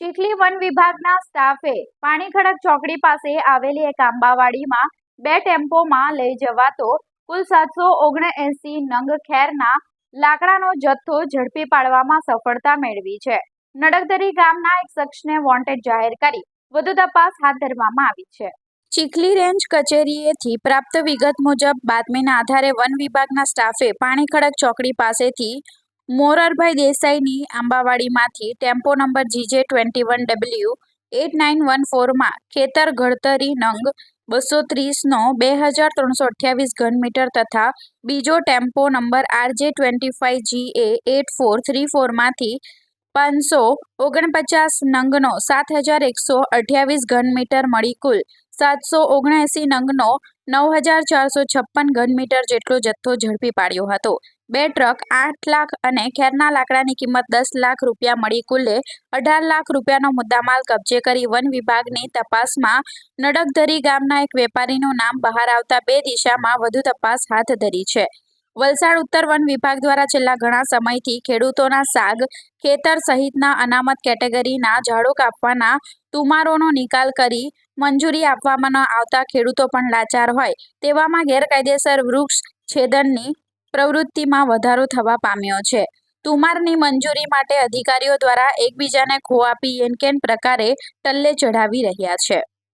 Chikhli one વિભાગના સ્ટાફે પાણીખડક ચોકડી પાસે આવેલી એક આંબાવાડીમાં બે ટેમ્પોમાં લઈ જવાતો કુલ સાતસો ઓગણએસી નંગ ખેરના લાકડાનો જથ્થો ઝડપી પાડવામાં સફળતા મેળવી છે. નડગદરી ગામના એક શખ્સને વોન્ટેડ જાહેર કરી વધુ તપાસ હાથ ધરવામાં આવી છે. ચીખલી રેન્જ કચેરીએથી પ્રાપ્ત વિગત મુજબ બાતમીના આધારે વન વિભાગના સ્ટાફે પાણીખડક ચોકડી પાસેથી મોરરભાઈ દેસાઈની આંબાવાડીમાંથી tempo number GJ twenty one W eight nine one ફોરમાં ખેતર ઘડતરી નંગ બસો ત્રીસનો બે હજાર ત્રણસો અઠ્યાવીસ ઘન મીટર તથા બીજો tempo number RJ twenty five G A eight four three ફોરમાંથી પાંચસો ઓગણપચાસ નંગનો સાત હજાર એકસો અઠ્યાવીસ ઘન મીટર મળી કુલ સાતસો ઓગણએંસી નંગનો નવ હજાર ચારસો છપ્પન ઘન મીટર જેટલો જથ્થો ઝડપી પાડ્યો હતો. બે ટ્રક આઠ લાખ અને ખેરના લાકડાની કિંમત દસ લાખ રૂપિયા મળી કુલે અઢાર લાખ રૂપિયાનો મુદ્દામાલ કબજે કરી વન વિભાગની તપાસમાં નડકધરી ગામના એક વેપારીનું નામ બહાર આવતા બે દિશામાં વધુ તપાસ હાથ ધરી છે. વલસાડ ઉત્તર વન વિભાગ દ્વારા છેલ્લા ઘણા સમયથી ખેડૂતોના સાગ ખેતર સહિતના અનામત કેટેગરીના ઝાડો કાપવાના તુમારોનો નિકાલ કરી મંજૂરી આપવામાં ન આવતા ખેડૂતો પણ લાચાર હોય તેવામાં ગેરકાયદેસર વૃક્ષ છેદનની પ્રવૃત્તિમાં વધારો થવા પામ્યો છે. તુમારની મંજૂરી માટે અધિકારીઓ દ્વારા એકબીજાને ખો આપી એનકેન પ્રકારે ટલ્લે ચઢાવી રહ્યા છે.